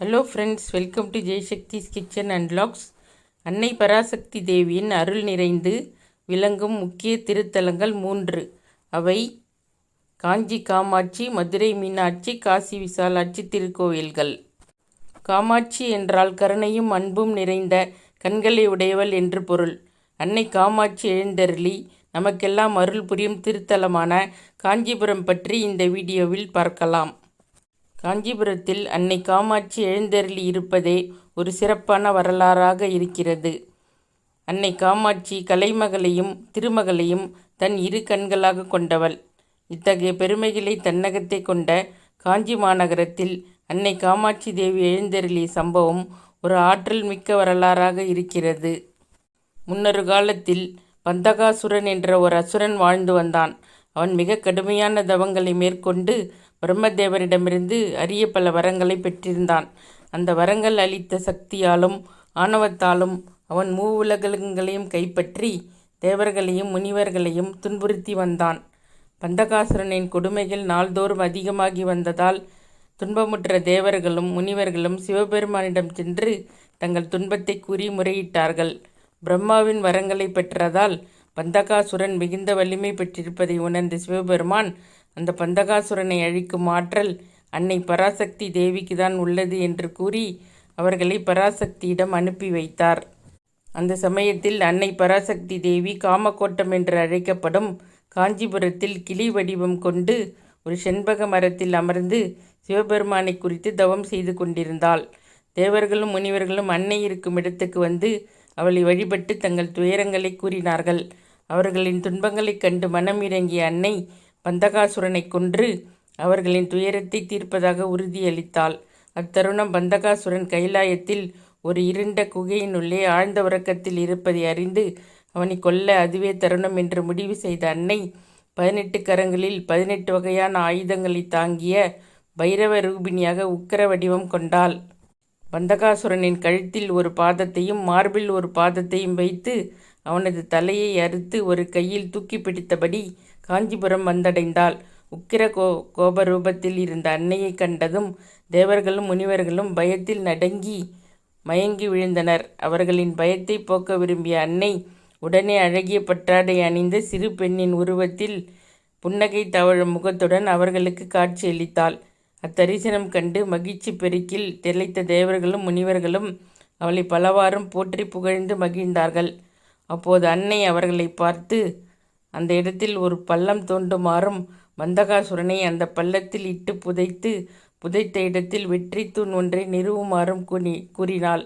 Hello friends welcome to Jaishakthis kitchen and logs அன்னை பராசக்தி தேவியின் அருள் நிறைந்து விளங்கும் முக்கிய திருத்தலங்கள் மூன்று. அவை காஞ்சி காமாட்சி மதுரை மீனாட்சி காசி விசாலாட்சி திருக்கோயில்கள் காமாட்சி என்றால் கருணையும் அன்பும் நிறைந்த கண்களை உடையவள் என்று பொருள். அன்னை காமாட்சி எழுந்தருளி நமக்கெல்லாம் அருள் புரியும் திருத்தலமான காஞ்சிபுரம் பற்றி இந்த வீடியோவில் பார்க்கலாம். காஞ்சிபுரத்தில் அன்னை காமாட்சி எழுந்தருளி இருப்பதே ஒரு சிறப்பான வரலாறாக இருக்கிறது. அன்னை காமாட்சி கலைமகளையும் திருமகளையும் தன் இரு கண்களாக கொண்டவள். இத்தகைய பெருமைகளை தன்னகத்தை கொண்ட காஞ்சி மாநகரத்தில் அன்னை காமாட்சி தேவி எழுந்தருளிய சம்பவம் ஒரு ஆற்றல் மிக்க வரலாறாக இருக்கிறது. முன்னொரு காலத்தில் பந்தகாசுரன் என்ற ஒரு அசுரன் வாழ்ந்து வந்தான். அவன் மிக கடுமையான தவங்களை மேற்கொண்டு பிரம்மதேவரிடமிருந்து அரிய பல வரங்களை பெற்றிருந்தான். அந்த வரங்கள் அளித்த சக்தியாலும் ஆணவத்தாலும் அவன் மூவுலகங்களையும் கைப்பற்றி தேவர்களையும் முனிவர்களையும் துன்புறுத்தி வந்தான். பந்தகாசுரனின் கொடுமைகள் நாள்தோறும் அதிகமாகி வந்ததால் துன்பமுற்ற தேவர்களும் முனிவர்களும் சிவபெருமானிடம் சென்று தங்கள் துன்பத்தை கூறி முறையிட்டார்கள். பிரம்மாவின் வரங்களை பெற்றதால் பந்தகாசுரன் மிகுந்த வலிமை பெற்றிருப்பதை உணர்ந்த சிவபெருமான் அந்த பந்தகாசுரனை அழிக்கும் ஆற்றல் அன்னை பராசக்தி தேவிக்கு தான் உள்ளது என்று கூறி அவர்களை பராசக்தியிடம் அனுப்பி வைத்தார். அந்த சமயத்தில் அன்னை பராசக்தி தேவி காமக்கோட்டம் என்று அழைக்கப்படும் காஞ்சிபுரத்தில் கிளி வடிவம் கொண்டு ஒரு செண்பக மரத்தில் அமர்ந்து சிவபெருமானை குறித்து தவம் செய்து கொண்டிருந்தாள். தேவர்களும் முனிவர்களும் அன்னை இருக்கும் இடத்துக்கு வந்து அவளை வழிபட்டு தங்கள் துயரங்களை கூறினார்கள். அவர்களின் துன்பங்களைக் கண்டு மனம் இறங்கிய அன்னை பந்தகாசுரனை கொன்று அவர்களின் துயரத்தை தீர்ப்பதாக உறுதியளித்தாள். அத்தருணம் பந்தகாசுரன் கைலாயத்தில் ஒரு இருண்ட குகையினுள்ளே ஆழ்ந்த உறக்கத்தில் இருப்பதை அறிந்து அவனை கொல்ல அதுவே தருணம் என்று முடிவு செய்த அன்னை பதினெட்டு கரங்களில் பதினெட்டு வகையான ஆயுதங்களை தாங்கிய பைரவ ரூபிணியாக உக்கர வடிவம் கொண்டாள். பந்தகாசுரனின் கழுத்தில் ஒரு பாதத்தையும் மார்பில் ஒரு பாதத்தையும் வைத்து அவனது தலையை அறுத்து ஒரு கையில் தூக்கி பிடித்தபடி காஞ்சிபுரம் வந்தடைந்தாள். உக்கிர கோ கோபரூபத்தில் இருந்த அன்னையை கண்டதும் தேவர்களும் முனிவர்களும் பயத்தில் நடுங்கி மயங்கி விழுந்தனர். அவர்களின் பயத்தை போக்க விரும்பிய அன்னை உடனே அழகிய பற்றாடை அணிந்த சிறு பெண்ணின் உருவத்தில் புன்னகை தவழும் முகத்துடன் அவர்களுக்கு காட்சியளித்தாள் அத்தரிசனம் கண்டு மகிழ்ச்சி பெருக்கில் திளைத்த தேவர்களும் முனிவர்களும் அவளை பலவாறும் போற்றி புகழ்ந்து மகிழ்ந்தார்கள். அப்போது அன்னை அவர்களை பார்த்து அந்த இடத்தில் ஒரு பள்ளம் தோண்டுமாறும் மந்தகாசுரனை அந்த பள்ளத்தில் இட்டு புதைத்து புதைத்த இடத்தில் வெற்றி தூண் ஒன்றை நிறுவுமாறும் கூறி கூறினாள்.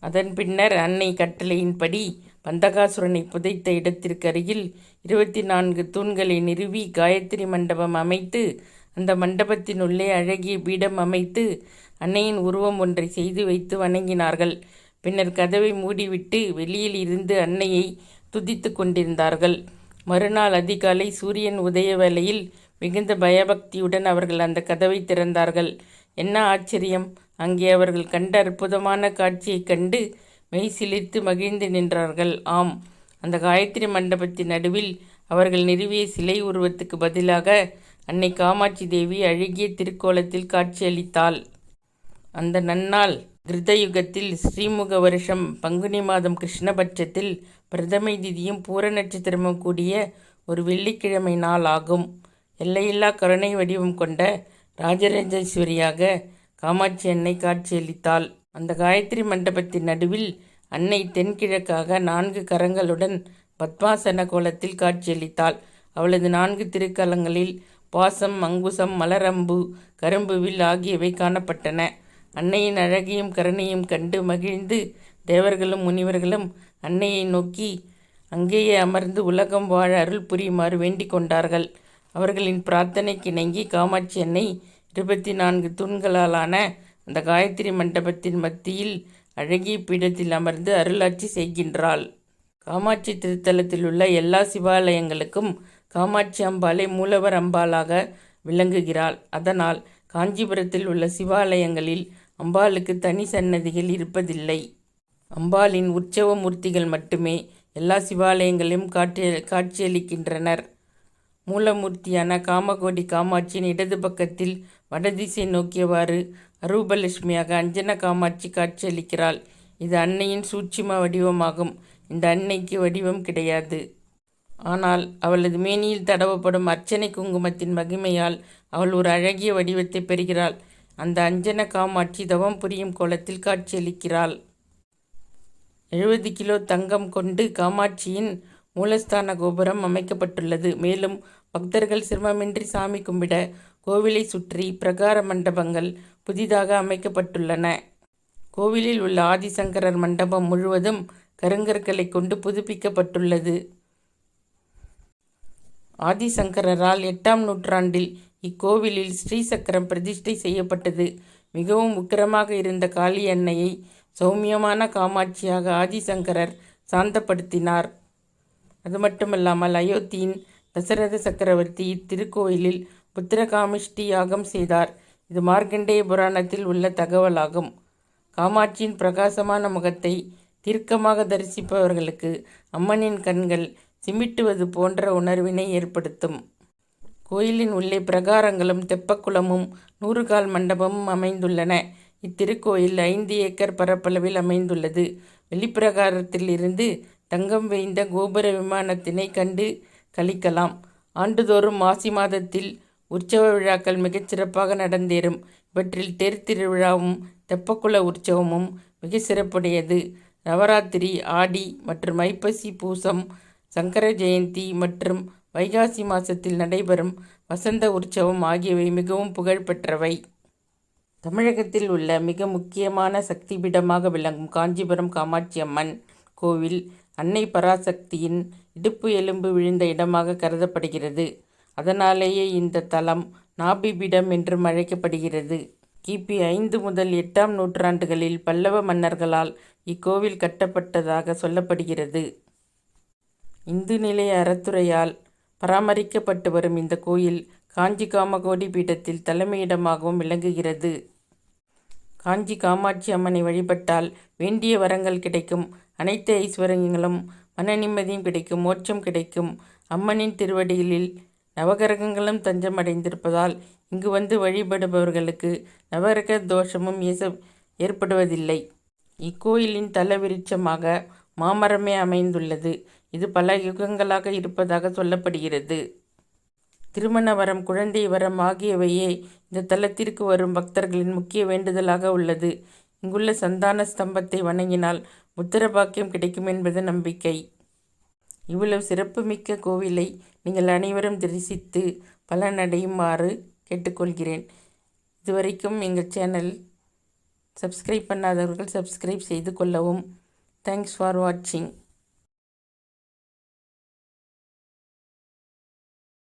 அதன் பின்னர் அன்னை கட்டளையின்படி பந்தகாசுரனை புதைத்த இடத்திற்கு அருகில் இருபத்தி நான்கு தூண்களை நிறுவி காயத்ரி மண்டபம் அமைத்து அந்த மண்டபத்தினுள்ளே அழகிய பீடம் அமைத்து அன்னையின் உருவம் ஒன்றை செய்து வைத்து வணங்கினார்கள். பின்னர் கதவை மூடிவிட்டு வெளியில் இருந்து அன்னையை துதித்து கொண்டிருந்தார்கள். மறுநாள் அதிகாலை சூரியன் உதய வேளையில் மிகுந்த பயபக்தியுடன் அவர்கள் அந்த கதவை திறந்தார்கள். என்ன ஆச்சரியம்? அங்கே அவர்கள் கண்ட அற்புதமான காட்சியைக் கண்டு மெய் சிலிர்த்து மகிழ்ந்து நின்றார்கள். ஆம் அந்த காயத்ரி மண்டபத்தின் நடுவில் அவர்கள் நிறுவிய சிலை உருவத்துக்கு பதிலாக அன்னை காமாட்சி தேவி அழகிய திருக்கோலத்தில் காட்சியளித்தாள். அந்த நன்னாள் கிருதயுகத்தில் ஸ்ரீமுக வருஷம் பங்குனி மாதம் கிருஷ்ணபட்சத்தில் பிரதமை திதியும் பூர நட்சத்திரமும் கூடிய ஒரு வெள்ளிக்கிழமை நாள் ஆகும். எல்லையில்லா கருணை வடிவம் கொண்ட ராஜராஜேஸ்வரியாக காமாட்சி அன்னை காட்சியளித்தாள். அந்த காயத்ரி மண்டபத்தின் நடுவில் அன்னை தென்கிழக்காக நான்கு கரங்களுடன் பத்மாசன கோலத்தில் காட்சியளித்தாள். அவளது நான்கு திருக்கலங்களில் பாசம் அங்குசம் மலரம்பு கரும்புவில் ஆகியவை காணப்பட்டன. அன்னையின் அழகையும் கருணையும் கண்டு மகிழ்ந்து தேவர்களும் முனிவர்களும் அன்னையை நோக்கி அங்கேயே அமர்ந்து உலகம் வாழ அருள் புரியுமாறு வேண்டிக் கொண்டார்கள். அவர்களின் பிரார்த்தனைக்கு இணங்கி காமாட்சி அன்னை இருபத்தி நான்கு தூண்களாலான அந்த காயத்ரி மண்டபத்தின் மத்தியில் அழகிய பீடத்தில் அமர்ந்து அருளாட்சி செய்கின்றாள். காமாட்சி திருத்தலத்தில் உள்ள எல்லா சிவாலயங்களுக்கும் காமாட்சி அம்பாளை மூலவர் அம்பாளாக விளங்குகிறாள். அதனால் காஞ்சிபுரத்தில் உள்ள சிவாலயங்களில் அம்பாளுக்கு தனி சன்னதிகள் இருப்பதில்லை. அம்பாளின் உற்சவ மூர்த்திகள் மட்டுமே எல்லா சிவாலயங்களையும் காட்சி காட்சியளிக்கின்றனர். மூலமூர்த்தியான காமகோடி காமாட்சியின் இடது பக்கத்தில் வடதிசை நோக்கியவாறு அரூபலட்சுமியாக அஞ்சன காமாட்சி காட்சியளிக்கிறாள். இது அன்னையின் சூட்சிம வடிவமாகும். இந்த அன்னைக்கு வடிவம் கிடையாது. ஆனால் அவளது மேனியில் தடவப்படும் அர்ச்சனை குங்குமத்தின் மகிமையால் அவள் ஒரு அழகிய வடிவத்தை பெறுகிறாள். அந்த அஞ்சன காமாட்சி தவம் புரியும் கோலத்தில் காட்சியளிக்கிறாள். எழுபது கிலோ தங்கம் கொண்டு காமாட்சியின் மூலஸ்தான கோபுரம் அமைக்கப்பட்டுள்ளது. மேலும் பக்தர்கள் சிரமமின்றி சாமி கும்பிட கோவிலை சுற்றி பிரகார மண்டபங்கள் புதிதாக அமைக்கப்பட்டுள்ளன. கோவிலில் உள்ள ஆதிசங்கரர் மண்டபம் முழுவதும் கருங்கற்களை கொண்டு புதுப்பிக்கப்பட்டுள்ளது. ஆதிசங்கரரால் எட்டாம் நூற்றாண்டில் இக்கோவிலில் ஸ்ரீசக்கரம் பிரதிஷ்டை செய்யப்பட்டது. மிகவும் உக்கிரமாக இருந்த காளி அன்னையை சௌமியமான காமாட்சியாக ஆதிசங்கரர் சாந்தப்படுத்தினார். அது மட்டுமல்லாமல் அயோத்தியின் தசரத சக்கரவர்த்தி இத்திருக்கோயிலில் புத்திரகாமிஷ்டி யாகம் செய்தார். இது மார்க்கண்டேய புராணத்தில் உள்ள தகவலாகும். காமாட்சியின் பிரகாசமான முகத்தை தீர்க்கமாக தரிசிப்பவர்களுக்கு அம்மனின் கண்கள் சிமிட்டுவது போன்ற உணர்வினை ஏற்படுத்தும். கோயிலின் உள்ளே பிரகாரங்களும் தெப்பக்குளமும் நூறுகால் மண்டபமும் அமைந்துள்ளன. இத்திருக்கோயில் ஐந்து ஏக்கர் பரப்பளவில் அமைந்துள்ளது. வெளிப்பிரகாரத்தில் இருந்து தங்கம் வேய்ந்த கோபுர விமானத்தினை கண்டு கழிக்கலாம். ஆண்டுதோறும் மாசி மாதத்தில் உற்சவ விழாக்கள் மிகச்சிறப்பாக நடந்தேறும். இவற்றில் தேர் திருவிழாவும் தெப்பக்குள உற்சவமும் மிக சிறப்புடையது. நவராத்திரி ஆடி மற்றும் ஐப்பசி பூசம் சங்கர ஜெயந்தி மற்றும் வைகாசி மாதத்தில் நடைபெறும் வசந்த உற்சவம் ஆகியவை மிகவும் புகழ்பெற்றவை. தமிழகத்தில் உள்ள மிக முக்கியமான சக்தி பீடமாக விளங்கும் காஞ்சிபுரம் காமாட்சி அம்மன் கோவில் அன்னை பராசக்தியின் இடுப்பு எலும்பு விழுந்த இடமாக கருதப்படுகிறது. அதனாலேயே இந்த தலம் நாபிபீடம் என்றும் அழைக்கப்படுகிறது. கிபி ஐந்து முதல் எட்டாம் நூற்றாண்டுகளில் பல்லவ மன்னர்களால் இக்கோவில் கட்டப்பட்டதாக சொல்லப்படுகிறது. இந்து நிலைய அறத்துறையால் பராமரிக்கப்பட்டு வரும் இந்த கோயில் காஞ்சி காமகோடி பீடத்தில் தலைமையிடமாகவும் விளங்குகிறது. காஞ்சி காமாட்சி அம்மனை வழிபட்டால் வேண்டிய வரங்கள் கிடைக்கும். அனைத்து ஐஸ்வர்யங்களும் மன நிம்மதியும் கிடைக்கும் மோட்சம் கிடைக்கும். அம்மனின் திருவடிகளில் நவகிரகங்களும் தஞ்சமடைந்திருப்பதால் இங்கு வந்து வழிபடுபவர்களுக்கு நவகிரக தோஷமும் ஏச ஏற்படுவதில்லை. இக்கோயிலின் தலவிருட்சமாக மாமரமே அமைந்துள்ளது. இது பல யுகங்களாக இருப்பதாக சொல்லப்படுகிறது. திருமண வரம் குழந்தை வரம் ஆகியவையே இந்த தலத்திற்கு வரும் பக்தர்களின் முக்கிய வேண்டுதலாக உள்ளது. இங்குள்ள சந்தான ஸ்தம்பத்தை வணங்கினால் புத்திர பாக்கியம் கிடைக்கும் என்பது நம்பிக்கை. இவ்வளவு சிறப்புமிக்க கோவிலை நீங்கள் அனைவரும் தரிசித்து பலனடையுமாறு கேட்டுக்கொள்கிறேன். இதுவரைக்கும் எங்கள் சேனல் சப்ஸ்கிரைப் பண்ணாதவர்கள் சப்ஸ்கிரைப் செய்து கொள்ளவும். தேங்க்ஸ் ஃபார் வாட்சிங்.